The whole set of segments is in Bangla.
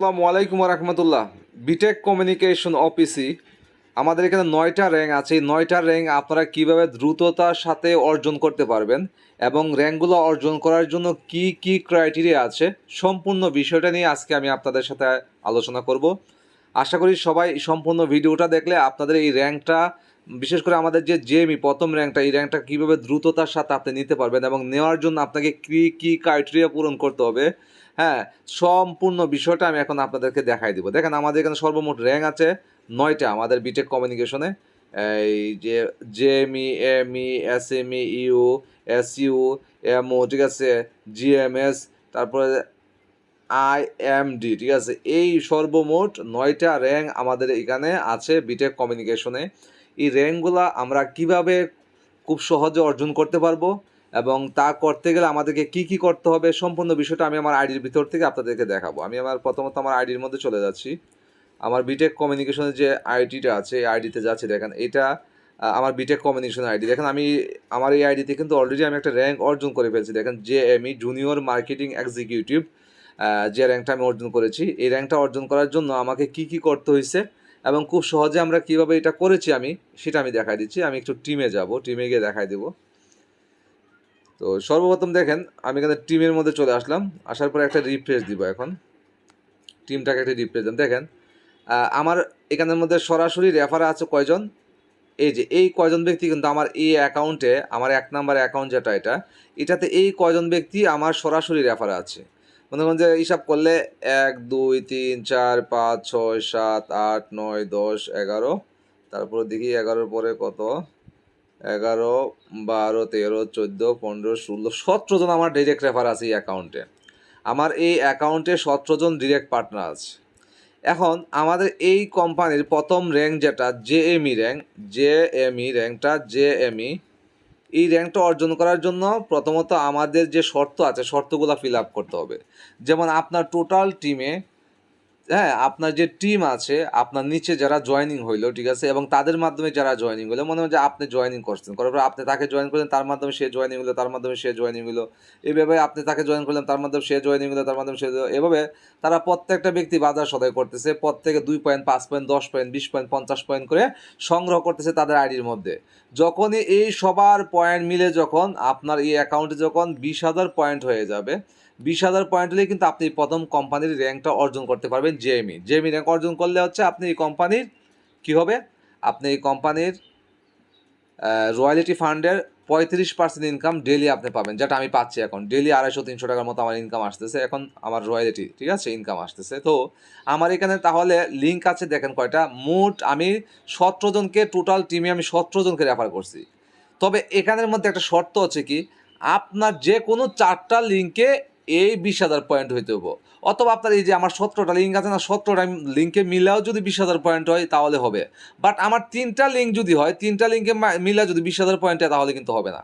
আসসালামু আলাইকুম রহমতুল্লাহ বিটেক কমিউনিকেশন অফিসি আমাদের এখানে নয়টা র্যাঙ্ক আছে। এই নয়টা র্যাঙ্ক আপনারা কীভাবে দ্রুততার সাথে অর্জন করতে পারবেন এবং র্যাঙ্কগুলো অর্জন করার জন্য কি কি ক্রাইটেরিয়া আছে সম্পূর্ণ বিষয়টা নিয়ে আজকে আমি আপনাদের সাথে আলোচনা করব। আশা করি সবাই সম্পূর্ণ ভিডিওটা দেখলে আপনাদের এই র্যাঙ্কটা, বিশেষ করে আমাদের যে জেএমই প্রথম র্যাঙ্কটা, এই র্যাঙ্কটা কীভাবে দ্রুততার সাথে আপনি নিতে পারবেন এবং নেওয়ার জন্য আপনাকে কী কী ক্রাইটেরিয়া পূরণ করতে হবে হ্যাঁ সম্পূর্ণ বিষয়টা আমি এখন আপনাদেরকে দেখাই দিব। দেখেন, আমাদের এখানে সর্বমোট র্যাঙ্ক আছে নয়টা আমাদের বিটেক কমিউনিকেশনে এই যে JME ME S M E U S U MO ঠিক আছে? জিএমএস তারপরে আই এম ডি ঠিক আছে? এই সর্বমোট নয়টা র্যাঙ্ক আমাদের এখানে আছে বিটেক কমিউনিকেশনে এই র্যাঙ্কগুলো আমরা কীভাবে খুব সহজে অর্জন করতে পারব? এবং তা করতে গেলে আমাদেরকে কি কি করতে হবে সম্পূর্ণ বিষয়টা আমি আমার আইডির ভিতর থেকে আপনাদেরকে দেখাবো। আমি আমার প্রথমত আমার আইডির মধ্যে চলে যাচ্ছি। আমার বিটেক কমিউনিকেশনের যে আইডিটা আছে, এই আইডিতে যাচ্ছি দেখেন। এটা আমার বিটেক কমিউনিকেশন আইডি। দেখেন, আমি আমার এই আইডিতে কিন্তু অলরেডি আমি একটা র্যাঙ্ক অর্জন করে ফেলছি। দেখেন J ME junior marketing executive যে র্যাঙ্কটা আমি অর্জন করেছি, এই র্যাঙ্কটা অর্জন করার জন্য আমাকে কি কি করতে হয়েছে এবং খুব সহজে আমরা কীভাবে এটা করেছি আমি, সেটা আমি দেখাই দিচ্ছি। আমি একটু টিমে যাব টিমে গিয়ে দেখাই দেবো। তো সর্বপ্রথম দেখেন, আমি এখানে টিমের মধ্যে চলে আসলাম। আসার পরে একটা রিফ্রেশ দিব এখন। টিমটাকে একটা রিফ্রেশ দিলাম দেখেন আমার এখানের মধ্যে সরাসরি রেফার আছে কয়জন? এই যে, এই কয়জন ব্যক্তি কিন্তু আমার এই অ্যাকাউন্টে আমার এক নাম্বার অ্যাকাউন্ট যেটা এটা, এটাতে এই কয়জন ব্যক্তি আমার সরাসরি রেফার আছে? মনে করেন যে হিসাব করলে এক, দুই, তিন, চার, পাঁচ, ছয়, সাত, আট, নয়, দশ, এগারো, তারপরে দেখি এগারোর পরে কত? এগারো, বারো, তেরো, চোদ্দ, পনেরো, ষোলো, সতেরো জন আমার ডিরেক্ট রেফার আছে এই অ্যাকাউন্টে আমার এই অ্যাকাউন্টে সতেরো জন ডিরেক্ট পার্টনার আছে। এখন আমাদের এই কোম্পানির প্রথম র্যাঙ্ক যেটা J ME rank J ME র্যাঙ্কটা J ME এই র্যাঙ্কটা অর্জন করার জন্য প্রথমত আমাদের যে শর্ত আছে, শর্তগুলো ফিল আপ করতে হবে। যেমন আপনার টোটাল টিমে হ্যাঁ আপনার যে টিম আছে, আপনার নিচে যারা জয়েনিং হইল, ঠিক আছে, এবং তাদের মাধ্যমে যারা জয়েনিং হলো মনে হয় যে আপনি জয়েনিং করছেন। করার পর আপনি তাকে জয়েন করলেন, তার মাধ্যমে সে জয়েনিং হলো তার মাধ্যমে সে জয়েনিং হলো এইভাবে আপনি তাকে জয়েন করলেন, তার মাধ্যমে সে জয়েনিং হলো তার মাধ্যমে সে এভাবে তারা প্রত্যেকটা ব্যক্তি বাজার সদাই করতেছে, প্রত্যেকে দুই পয়েন্ট পাঁচ পয়েন্ট দশ পয়েন্ট বিশ পয়েন্ট পঞ্চাশ পয়েন্ট করে সংগ্রহ করতেছে তাদের আইডির মধ্যে। যখনই এই সবার পয়েন্ট মিলে যখন আপনার এই অ্যাকাউন্টে যখন বিশ হাজার পয়েন্ট হয়ে যাবে বিশ হাজার পয়েন্ট হলে কিন্তু আপনি প্রথম কোম্পানির র্যাঙ্কটা অর্জন করতে পারবেন জেএমই জেএমই র্যাঙ্ক অর্জন করলে হচ্ছে আপনি এই কোম্পানির কি হবে? আপনি এই কোম্পানির রয়্যালিটি ফান্ডের পঁয়ত্রিশ পার্সেন্ট ইনকাম ডেলি আপনি পাবেন, যেটা আমি পাচ্ছি এখন। ডেলি আড়াইশো, তিনশো টাকার মতো আমার ইনকাম আসতেছে, এখন আমার রয়্যালিটি ঠিক আছে? ইনকাম আসতেছে। তো আমার এখানে তাহলে লিঙ্ক আছে, দেখেন কয়টা। মোট আমি সতেরো জনকে টোটাল টিমে আমি সতেরো জনকে রেফার করছি। তবে এখানের মধ্যে একটা শর্ত আছে কি, আপনার যে কোনো চারটা লিঙ্কে এই বিশ হাজার পয়েন্ট হইতে হব অথবা আপনার এই যে আমার সতেরোটা লিঙ্ক আছে না, সতেরোটা লিঙ্কে মিলাও যদি বিশ হাজার পয়েন্ট হয়, তাহলে হবে। বাট আমার তিনটা লিঙ্ক যদি হয়, তিনটা লিঙ্কে মিলা যদি বিশ হাজার পয়েন্ট হয়, তাহলে কিন্তু হবে না।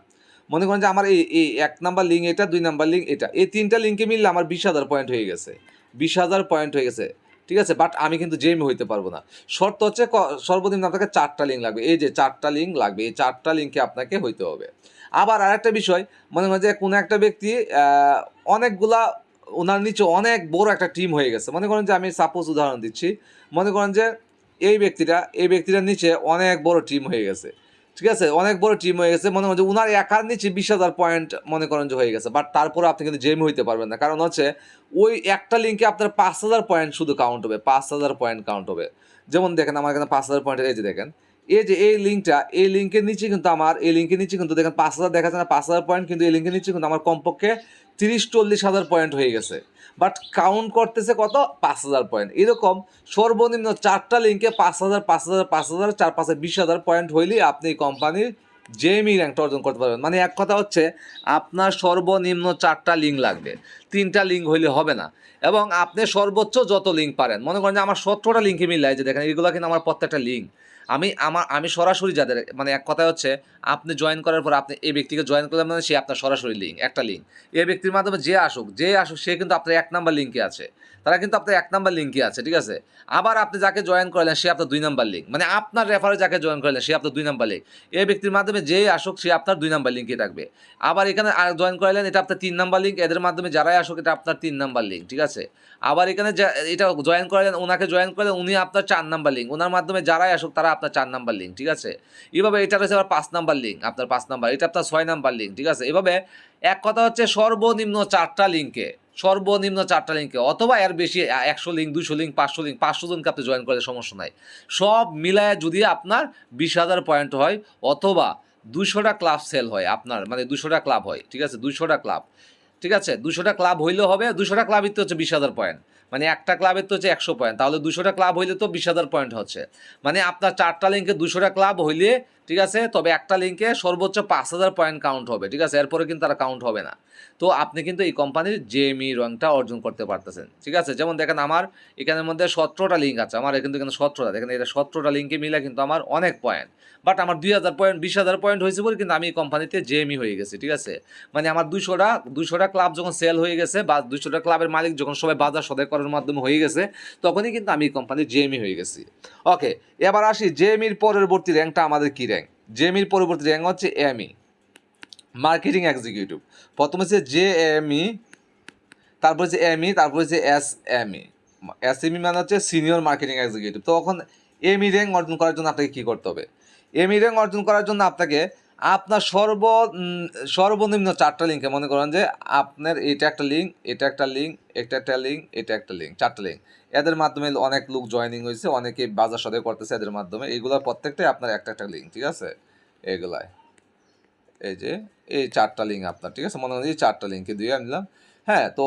মনে করেন যে আমার এই এই এক নাম্বার লিঙ্ক এটা, দুই নাম্বার লিঙ্ক এটা। এই তিনটা লিঙ্কে মিললে আমার বিশ হাজার পয়েন্ট হয়ে গেছে। বিশ হাজার পয়েন্ট হয়ে গেছে। ঠিক আছে? বাট আমি কিন্তু জেমি হইতে পারব না। শর্ত হচ্ছে সর্বনিম্ন আপনাকে চারটা লিঙ্ক লাগবে। এই যে চারটা লিঙ্ক লাগবে, এই চারটা লিঙ্কে আপনাকে হইতে হবে। আবার আরেকটা বিষয়, মনে হয় যে কোনো একটা ব্যক্তি অনেকগুলা, ওনার নিচে অনেক বড় একটা টিম হয়ে গেছে। মনে করেন যে আমি সাপোজ উদাহরণ দিচ্ছি। মনে করেন যে এই ব্যক্তিটা, এই ব্যক্তিটার নিচে অনেক বড় টিম হয়ে গেছে। ঠিক আছে? অনেক বড় টিম হয়ে গেছে। মনে হচ্ছে উনার একার নিচে বিশ হাজার পয়েন্ট মনে করেন যে হয়ে গেছে। বাট তারপরে আপনি কিন্তু জেম হইতে পারবেন না। কারণ হচ্ছে, ওই একটা লিঙ্কে আপনার পাঁচ হাজার পয়েন্ট শুধু কাউন্ট হবে। পাঁচ হাজার পয়েন্ট কাউন্ট হবে। যেমন দেখেন, আমার এখানে পাঁচ হাজার পয়েন্ট এই যে দেখেন। এই যে এই লিঙ্কটা এই লিঙ্কের নিচে কিন্তু আমার, এই লিঙ্কের নিচে কিন্তু দেখেন পাঁচ হাজার দেখা যায় না, পাঁচ হাজার পয়েন্ট কিন্তু এই লিঙ্কের নিচে কিন্তু আমার কমপক্ষে তিরিশ চল্লিশ হাজার পয়েন্ট হয়ে গেছে। বাট কাউন্ট করতেছে কত? পাঁচ হাজার পয়েন্ট এরকম সর্বনিম্ন চারটা লিঙ্কে পাঁচ হাজার পাঁচ হাজার পাঁচ হাজার, চার পাঁচে বিশ হাজার পয়েন্ট হইলেই আপনি এই কোম্পানির জেএমই র্যাঙ্কটা অর্জন করতে পারবেন। মানে এক কথা হচ্ছে, আপনার সর্বনিম্ন চারটা লিঙ্ক লাগবে। তিনটা লিঙ্ক হইলে হবে না। এবং আপনি সর্বোচ্চ যত লিঙ্ক পারেন। মনে করেন যে আমার সতেরোটা লিঙ্কে মিলাই যে দেখেন, এগুলো কিন্তু আমার প্রত্যেকটা লিঙ্ক আমি আমার, আমি সরাসরি যাদের মানে এক কথা হচ্ছে, আপনি জয়েন করার পর আপনি এই ব্যক্তিকে জয়েন করলেন মানে সে আপনার সরাসরি লিঙ্ক একটা লিঙ্ক এই ব্যক্তির মাধ্যমে যে আসুক যে আসুক, সে কিন্তু আপনার এক নাম্বার লিঙ্কে আছে। তারা কিন্তু আপনার এক নাম্বার লিঙ্কে আছে, ঠিক আছে? আবার আপনি যাকে জয়েন করলেন, সে আপনার দুই নাম্বার লিঙ্ক মানে আপনার রেফারে যাকে জয়েন করলেন, সে আপনার দুই নাম্বার লিঙ্ক এই ব্যক্তির মাধ্যমে যেই আসুক, সে আপনার দুই নাম্বার লিঙ্কে থাকবে। আবার এখানে জয়েন করালেন, এটা আপনার তিন নাম্বার লিঙ্ক এদের মাধ্যমে যারাই আসুক, এটা আপনার তিন নাম্বার লিঙ্ক ঠিক আছে? আবার এখানে যা- এটা জয়েন করালেন ওনাকে জয়েন করলেন, উনি আপনার চার নাম্বার লিঙ্ক ওনার মাধ্যমে যারাই আসুক, তারা আপনার চার নাম্বার লিঙ্ক ঠিক আছে? এভাবে এটা রয়েছে আবার পাঁচ নাম্বার লিঙ্ক আপনার পাঁচ নাম্বার, এটা আপনার ছয় নাম্বার লিঙ্ক ঠিক আছে? এভাবে এক কথা হচ্ছে সর্বনিম্ন চারটা লিঙ্কে সর্বনিম্ন চারটা লিঙ্কে অথবা এর বেশি একশো লিঙ্ক দুশো লিঙ্ক পাঁচশো লিঙ্ক পাঁচশো জনকে আপনি জয়েন করলে সমস্যা নাই। সব মিলায় যদি আপনার বিশ হাজার পয়েন্ট হয়, অথবা দুশোটা ক্লাব সেল হয় আপনার মানে দুশোটা ক্লাব হয়, ঠিক আছে? দুশোটা ক্লাব ঠিক আছে? দুশোটা ক্লাব হইলে হবে, দুশোটা ক্লাবই তো হচ্ছে বিশ হাজার পয়েন্ট মানে একটা ক্লাবের তো হচ্ছে একশো পয়েন্ট তাহলে দুশোটা ক্লাব হইলে তো বিশ হাজার পয়েন্ট হচ্ছে। মানে আপনার চারটা লিঙ্কে দুশোটা ক্লাব হইলে ঠিক আছে? তবে একটা লিঙ্কে সর্বোচ্চ পাঁচ হাজার পয়েন্ট কাউন্ট হবে, ঠিক আছে? এরপরে কিন্তু তারা কাউন্ট হবে না। তো আপনি কিন্তু এই কোম্পানির জেএমই রঙটা অর্জন করতে পারতেছেন, ঠিক আছে? যেমন দেখেন আমার এখানের মধ্যে সতেরোটা লিঙ্ক আছে, আমার কিন্তু এখানে সতেরোটা, দেখেন এটা সতেরোটা লিঙ্কে মিলে কিন্তু আমার অনেক পয়েন্ট বাট আমার দুই হাজার পয়েন্ট বিশ হাজার পয়েন্ট হয়েছে বলে কিন্তু আমি এই কোম্পানিতে জেএমই হয়ে গেছি, ঠিক আছে? মানে আমার দুশোটা দুশোটা ক্লাব যখন সেল হয়ে গেছে বা দুশোটা ক্লাবের মালিক যখন সবাই বাজার সদাই করার মাধ্যমে হয়ে গেছে, তখনই কিন্তু আমি এই কোম্পানির জেএমই হয়ে গেছি। ওকে এবার আসি জেএমির পরবর্তী র্যাঙ্কটা আমাদের কী জেএমির পরবর্তী র্যাঙ্ক হচ্ছে এমই মার্কেটিং এক্সিকিউটিভ প্রথম হচ্ছে জে এমই তারপর হচ্ছে এমই তারপর হচ্ছে এস এমই এস এমই মানে হচ্ছে সিনিয়র মার্কেটিং এক্সিকিউটিভ তো এখন এমই র্যাঙ্ক অর্জন করার জন্য আপনাকে কী করতে হবে? এমই র্যাঙ্ক অর্জন করার জন্য আপনাকে আপনার সর্ব সর্বনিম্ন চারটা লিঙ্কে মনে করেন যে আপনার এটা একটা লিঙ্ক এটা একটা লিঙ্ক এটা একটা লিঙ্ক এটা একটা লিঙ্ক চারটা লিঙ্ক এদের মাধ্যমে অনেক লোক জয়েনিং হয়েছে, অনেকে বাজার সদাই করতেছে এদের মাধ্যমে। এইগুলোর প্রত্যেকটাই আপনার একটা একটা লিঙ্ক ঠিক আছে? এগুলায়। এই যে, এই চারটা লিঙ্ক আপনার, ঠিক আছে? মনে হয় এই চারটা লিঙ্কে দিয়ে আমি আনলাম হ্যাঁ তো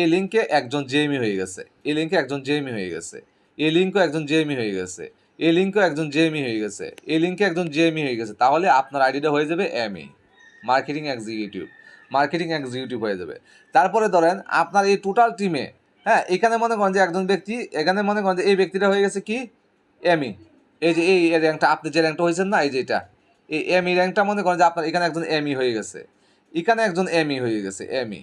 এই লিঙ্কে একজন জেএমই হয়ে গেছে। এই লিঙ্কে একজন জেএমই হয়ে গেছে। এই লিঙ্কও একজন জেএমই হয়ে গেছে। এই লিঙ্কও একজন জেএমই হয়ে গেছে। এই লিঙ্কে একজন জেএমই হয়ে গেছে। তাহলে আপনার আইডিটা হয়ে যাবে ME marketing executive marketing executive হয়ে যাবে। তারপরে ধরেন আপনার এই টোটাল টিমে হ্যাঁ এখানে মনে করেন যে একজন ব্যক্তি, এখানে মনে করেন যে এই ব্যক্তিটা হয়ে গেছে কি? এমই এই যে এই র্যাঙ্কটা আপনি যে র্যাঙ্কটা হয়েছেন না, এই যে এটা, এই এমই র্যাঙ্কটা মনে করেন যে আপনার এখানে একজন এমই হয়ে গেছে। এখানে একজন এমই হয়ে গেছে এমই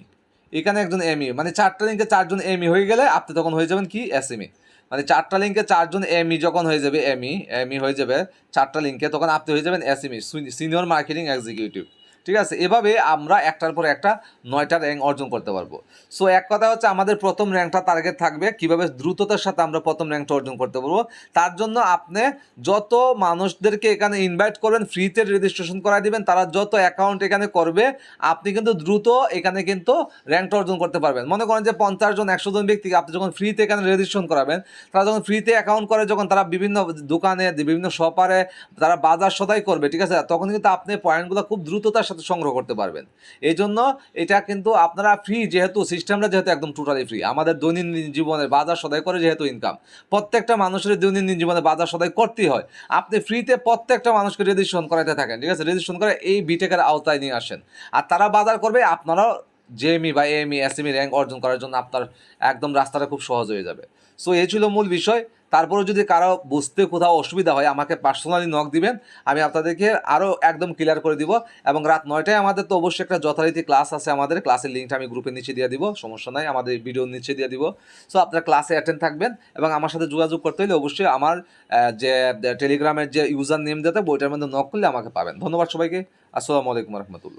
এখানে একজন এমই মানে চারটা লিঙ্কে চারজন এমই হয়ে গেলে আপনি তখন হয়ে যাবেন কি? এস এসএমই মানে চারটা লিঙ্কে চারজন এমই যখন হয়ে যাবে এমই এমই হয়ে যাবে চারটা লিঙ্কে তখন আপনি হয়ে যাবেন এসএমই সিনিয়র মার্কেটিং এক্সিকিউটিভ ঠিক আছে? এভাবে আমরা একটার পর একটা নয়টা র্যাঙ্ক অর্জন করতে পারব। সো এক কথা হচ্ছে আমাদের প্রথম র্যাঙ্কটা টার্গেট থাকবে। কীভাবে দ্রুততার সাথে আমরা প্রথম র্যাঙ্কটা অর্জন করতে পারব? তার জন্য আপনি যত মানুষদেরকে এখানে ইনভাইট করবেন ফ্রিতে রেজিস্ট্রেশন করাই দিবেন, তারা যত অ্যাকাউন্ট এখানে করবে, আপনি কিন্তু দ্রুত এখানে কিন্তু র্যাঙ্কটা অর্জন করতে পারবেন। মনে করেন যে পঞ্চাশ জন, একশো জন ব্যক্তিকে আপনি যখন ফ্রিতে এখানে রেজিস্ট্রেশন করাবেন, তারা যখন ফ্রিতে অ্যাকাউন্ট করে, যখন তারা বিভিন্ন দোকানে, বিভিন্ন শপারে তারা বাজার সদাই করবে, ঠিক আছে? তখন কিন্তু আপনি পয়েন্টগুলো খুব দ্রুততার সাথে সংগ্রহ করতে পারবেন। এই জন্য এটা কিন্তু আপনারা ফ্রি যেহেতু সিস্টেমটা যেহেতু একদম টোটালি ফ্রি আমাদের দৈনন্দিন জীবনে বাজার সদাই করে যেহেতু ইনকাম প্রত্যেকটা মানুষের দৈনন্দিন জীবনে বাজার সদাই করতেই হয়। আপনি ফ্রিতে প্রত্যেকটা মানুষকে রেজিস্ট্রেশন করাতে থাকেন, ঠিক আছে? রেজিস্ট্রেশন করে এই বিটেকের আওতায় নিয়ে আসেন। আর তারা বাজার করবে, আপনারাও জেএমই বা এমই এসএমই র্যাঙ্ক অর্জন করার জন্য আপনার একদম রাস্তাটা খুব সহজ হয়ে যাবে। সো এই ছিল মূল বিষয়। তারপরে যদি কারও বুঝতে কোথাও অসুবিধা হয়, আমাকে পার্সোনালি নক দিবেন, আমি আপনাদেরকে আরও একদম ক্লিয়ার করে দিব। এবং রাত নয়টায় আমাদের তো অবশ্যই একটা যথারীতি ক্লাস আছে আমাদের ক্লাসের লিঙ্কটা আমি গ্রুপের নিচে দিয়ে দিব, সমস্যা নাই, আমাদের ভিডিওর নিচে দিয়ে দিব। সো আপনারা ক্লাসে অ্যাটেন্ড থাকবেন এবং আমার সাথে যোগাযোগ করতে হলে অবশ্যই আমার যে টেলিগ্রামের যে ইউজার নেম দিতে বইটার মধ্যে নক করলে আমাকে পাবেন। ধন্যবাদ সবাইকে। আসসালামু আলাইকুম রহমতুল্লাহ।